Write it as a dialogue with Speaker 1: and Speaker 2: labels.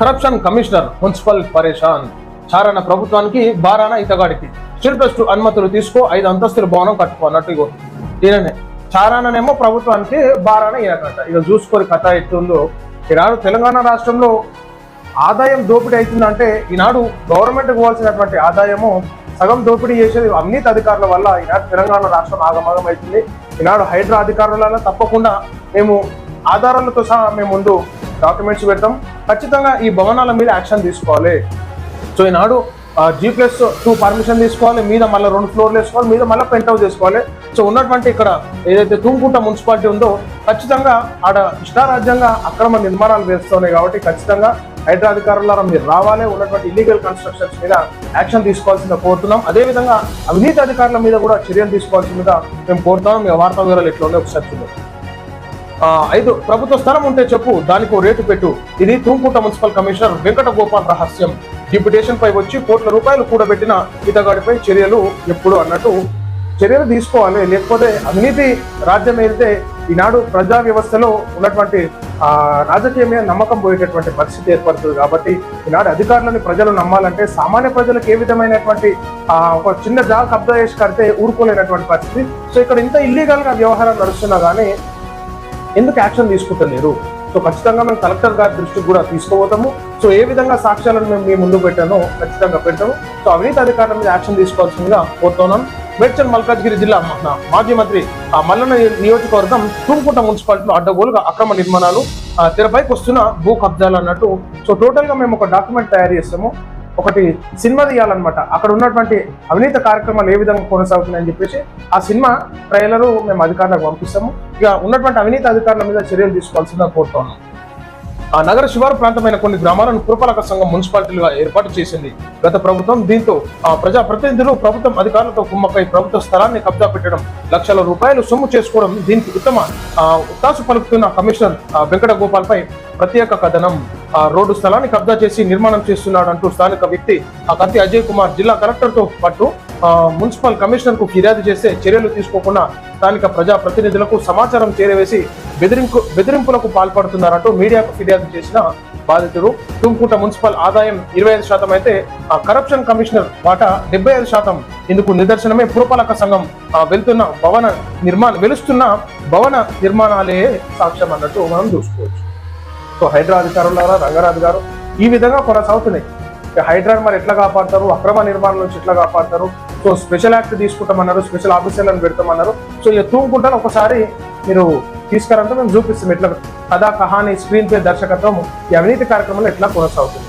Speaker 1: Corruption commissioner municipal పరేషాన్. చారణ ప్రభుత్వానికి బారాన ఇతగాడికి. స్టిల్ ప్లస్ టూ అనుమతులు తీసుకో ఐదు అంతస్తుల భవనం కట్టుకో అన్నట్టు ఇగో. ఈయననే. చారాననేమో ప్రభుత్వానికి బారాన ఈయనకట ఇక చూసుకొని కథ ఎట్టుందో ఈనాడు తెలంగాణ రాష్ట్రంలో ఆదాయం దోపిడీ అవుతుందంటే ఈనాడు గవర్నమెంట్కి పోవాల్సినటువంటి ఆదాయము సగం దోపిడీ చేసేది అవినీతి అధికారుల వల్ల ఈనాడు తెలంగాణ రాష్ట్రం ఆగమాగం అవుతుంది. ఈనాడు హైడ్రా అధికారుల తప్పకుండా మేము ఆధారాలతో సహా మేము ముందు డాక్యుమెంట్స్ పెడతాం. ఖచ్చితంగా ఈ భవనాల మీద యాక్షన్ తీసుకోవాలి. సో ఈనాడు జీ ప్లస్ టూ పర్మిషన్ తీసుకోవాలి. మీద మళ్ళీ రెండు ఫ్లోర్లు వేసుకోవాలి. మీద మళ్ళీ పెంట్ హౌస్ చేసుకోవాలి సో ఉన్నటువంటి ఇక్కడ ఏదైతే తూంకుంట మున్సిపాలిటీ ఉందో ఖచ్చితంగా ఆడ ఇష్టారాజ్యంగా అక్రమ నిర్మాణాలు వేస్తున్నాయి కాబట్టి ఖచ్చితంగా హైడ్రా అధికారుల మీరు రావాలి. ఉన్నటువంటి ఇల్లీగల్ కన్స్ట్రక్షన్స్ మీద యాక్షన్ తీసుకోవాల్సిందిగా కోరుతున్నాం. అదేవిధంగా అవినీతి అధికారుల మీద కూడా చర్యలు తీసుకోవాల్సిందిగా మేము కోరుతున్నాం. మీ వార్తా వివరాలు ఎట్లా ఉన్నాయి ఒకసారి చూద్దాం. ఐదు ప్రభుత్వ స్థలం ఉంటే చెప్పు దానికి రేటు పెట్టు. ఇది తూంకుంట మున్సిపల్ కమిషనర్ వెంకట గోపాల్ రహస్యం. డిప్యుటేషన్ పై వచ్చి కోట్ల రూపాయలు కూడబెట్టిన ఇతగాడిపై చర్యలు ఎప్పుడు అన్నట్టు చర్యలు తీసుకోవాలి. లేకపోతే అవినీతి రాజ్యం ఏదైతే ఈనాడు ప్రజా వ్యవస్థలో ఉన్నటువంటి ఆ రాజకీయ మీద నమ్మకం పోయేటటువంటి పరిస్థితి ఏర్పడుతుంది కాబట్టి ఈనాడు అధికారులను ప్రజలు నమ్మాలంటే సామాన్య ప్రజలకు ఏ విధమైనటువంటి ఒక చిన్న జాగ్ కబ్జా చేసి కడితే ఊరుకోలేనటువంటి పరిస్థితి. సో ఇక్కడ ఇంత ఇల్లీగల్గా వ్యవహారం నడుస్తున్నా కానీ ఎందుకు యాక్షన్ తీసుకుంటలేరు సో ఖచ్చితంగా మేము కలెక్టర్ గారి దృష్టికి కూడా తీసుకోబోతాము సో ఏ విధంగా సాక్ష్యాలను మేము మీ ముందు పెట్టానో ఖచ్చితంగా పెట్టాము సో అవినీతి అధికారుల మీద యాక్షన్ తీసుకోవాల్సిందిగా కోరుతున్నాం. మేడ్చల్ మల్కాజ్గిరి జిల్లా మా- మాజీ మంత్రి మల్లన్న నియోజకవర్గం తుంకుంట మున్సిపాలిటీలో అడ్డగోలుగా అక్రమ నిర్మాణాలు తెరపైకి వస్తున్న భూ కబ్జాలు అన్నట్టు. సో టోటల్గా మేము ఒక డాక్యుమెంట్ తయారు చేస్తాము. ఒకటి సినిమా తీయాలన్నమాట. అక్కడ ఉన్నటువంటి అవినీత కార్యక్రమాలు ఏ విధంగా కొనసాగుతున్నాయని చెప్పేసి ఆ సినిమా ట్రైలర్ మేము అధికారులకు పంపిస్తాము. ఇక ఉన్నటువంటి అవినీతి అధికారుల మీద చర్యలు తీసుకోవాల్సిందిగా కోరుతున్నాం ఆ నగర శివారు ప్రాంతమైన కొన్ని గ్రామాలను పురపాలక సంఘం మున్సిపాలిటీలుగా ఏర్పాటు చేసింది. గత ప్రభుత్వం దీంతో ఆ ప్రజా ప్రతినిధులు ప్రభుత్వం అధికారులతో కుమ్మకై ప్రభుత్వ స్థలాన్ని కబ్జా పెట్టడం లక్షల రూపాయలు సొమ్ము చేసుకోవడం దీనికి ఉత్తమ ఉత్తాసు పలుకుతున్న కమిషనర్ వెంకట గోపాల్పై ప్రత్యేక కథనం. రోడ్డు స్థలాన్ని కబ్జా చేసి నిర్మాణం చేస్తున్నాడు అంటూ స్థానిక వ్యక్తి. ఆ కత్తి అజయ్ కుమార్ జిల్లా కలెక్టర్తో పాటు మున్సిపల్ కమిషనర్కు ఫిర్యాదు చేస్తే చర్యలు తీసుకోకుండా స్థానిక ప్రజా ప్రతినిధులకు సమాచారం చేరవేసి బెదిరింపు బెదిరింపులకు పాల్పడుతున్నారంటూ మీడియాకు ఫిర్యాదు చేసిన బాధితుడు. తుంకుట మున్సిపల్ ఆదాయం ఇరవై ఐదు శాతం అయితే ఆ కరప్షన్ కమిషనర్ వాటా డెబ్బై ఐదు శాతం. ఇందుకు నిదర్శనమే పురపాలక సంఘం. వెళ్తున్న భవన నిర్మాణ వెలుస్తున్న భవన నిర్మాణాలే సాక్ష్యం అన్నట్టు మనం చూసుకోవచ్చు. సో హైడ్రా అధికారులు రంగరాజు గారు ఈ విధంగా కొనసాగుతున్నాయి. ఇక మరి ఎట్లా కాపాడతారు? అక్రమ నిర్మాణం నుంచి ఎట్లా కాపాడతారు? సో స్పెషల్ యాక్ట్ తీసుకుంటామన్నారు స్పెషల్ ఆఫీసర్లను పెడతామన్నారు. సో ఇక తూముకుంటాను ఒకసారి మీరు తీసుకురంటే మేము చూపిస్తాం ఎట్లా. కథా కహాని స్క్రీన్ పే దర్శకత్వం ఈ అవినీతి కార్యక్రమంలో ఎట్లా కొనసాగుతుంది.